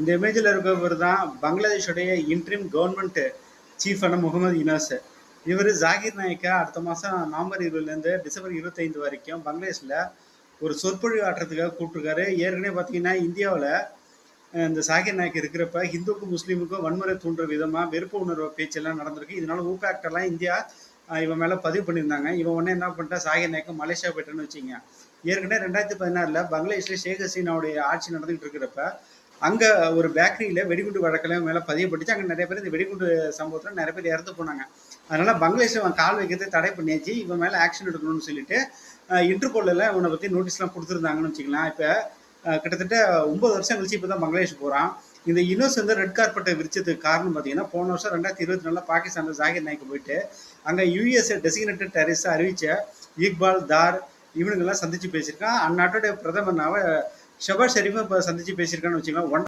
இந்த இமேஜில் இருக்கவர் தான் பங்களாதேஷுடைய இன்ட்ரீம் கவர்மெண்ட் சீஃபான முகமது இனாஸ். இவர் ஜாகிர் நாயக்கா அடுத்த மாதம் நவம்பர் இருபதுலேருந்து டிசம்பர் இருபத்தைந்து வரைக்கும் பங்களாதேஷில் ஒரு சொற்பொழிவு ஆட்டுறதுக்காக கூப்பிட்டுருக்காரு. ஏற்கனவே பார்த்தீங்கன்னா இந்தியாவில் இந்த சாகிர் நாயக் இருக்கிறப்ப ஹிந்துக்கும் முஸ்லீமுக்கும் வன்முறை தூண்டுற விதமாக வெறுப்பு உணர்வு பேச்செல்லாம் நடந்திருக்கு. இதனால ஊப்ப ஆக்டெல்லாம் இந்தியா இவன் மேலே பதிவு பண்ணியிருந்தாங்க. இவன் உடனே என்ன பண்ணிட்டா சாகிர் நாயக்கு மலேசியா போயிட்டேன்னு வச்சுங்க ஏற்கனவே ரெண்டாயிரத்தி பதினாறில் பங்களாதேஷில் ஷேக் ஹசீனாவுடைய ஆட்சி நடந்துகிட்டு இருக்கிறப்ப அங்கே ஒரு பேக்கரியில் வெடிகுண்டு வழக்கெல்லாம் மேலே பதியப்பட்டுச்சு அங்கே நிறைய பேர் இந்த வெடிகுண்டு சம்பவத்தில் நிறைய பேர் இறந்து போனாங்க. அதனால பங்களாதேஷ் அவன் கால் வைக்கிறது தடை பண்ணியாச்சு. இவன் மேலே ஆக்ஷன் எடுக்கணும்னு சொல்லிட்டு இன்டர்போலில் இவனை பற்றி நோட்டீஸ்லாம் கொடுத்துருந்தாங்கன்னு வச்சுக்கலாம். இப்போ கிட்டத்தட்ட ஒன்பது வருஷம் கழிச்சு இப்போ தான் பங்களாதேஷ் போகிறான் இந்த யுனஸ் வந்து ரெட் கார்பெட்டை விரிச்சதுக்கு காரணம் பார்த்தீங்கன்னா போன வருஷம் ரெண்டாயிரத்தி இருபத்தி நாலில் பாகிஸ்தானில் ஜாகிர் நாய்க்கு போயிட்டு அங்கே யூஎஸ்ஏ டெசிக்னேட்டட் டெரரிஸ்ட் அறிவிச்ச இக்பால் தார் இவனுங்கெல்லாம் சந்திச்சு பேசியிருக்கான். அந்நாட்டோட பிரதமர் ஷபாஷ் ஷெரீஃபை இப்போ சந்திச்சு பேசியிருக்கான்னு வச்சுக்கலாம் ஒன்